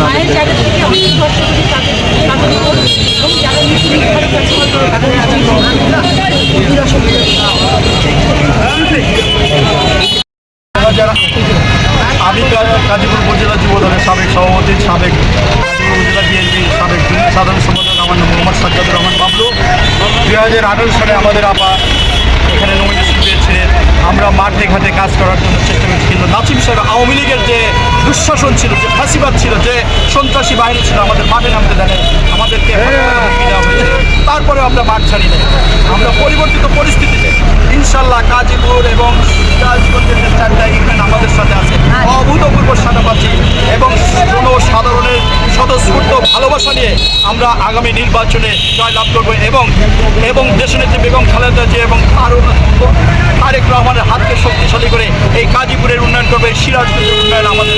মায়ের জায়গা আমি ভরসা করি তাদের তাদের এবং যারা নীতি তাদের যারা আমি কা- গাজীপুর উপজেলা যুব দলের সাবেক সভাপতি, সাবেক উপজেলা বিএনপি সাবেক সাধারণ সম্পাদক আমার মোহাম্মদ সাজ্জাদুর রহমান বাবলু। দুই হাজার সালে আমাদের আপা মাঠে ঘাটে কাজ করার জন্য চেষ্টা করেছি কিন্তু নাসিম সাহেব আওয়ামী লীগের যে দুঃশাসন ছিল যে ফাঁসিবাদ ছিল যে সন্ত্রাসী বাহিনী ছিল আমাদের মাঠে নামতে দেয় আমাদেরকে তারপরে আমরা মাঠ ছাড়ি নাই। আমরা পরিবর্তিত পরিস্থিতিতে। ইনশাল্লাহ গাজীপুর এবং সিরাজগঞ্জের যে চারটা ইউনিয়ন আমাদের সাথে আছে অভূতপূর্ব সাদা পাচ্ছি। এবং জনসাধারণের স্বতঃস্ফূর্ত ভালোবাসা নিয়ে আমরা আগামী নির্বাচনে জয়লাভ করব এবং এবং দেশনেত্রী বেগম খালেদা জিয়া এবং আরও তারেক রহমানের হাতকে শক্তিশালী করে এই গাজীপুরের উন্নয়ন করবে সিরাজগঞ্জের উন্নয়ন আমাদের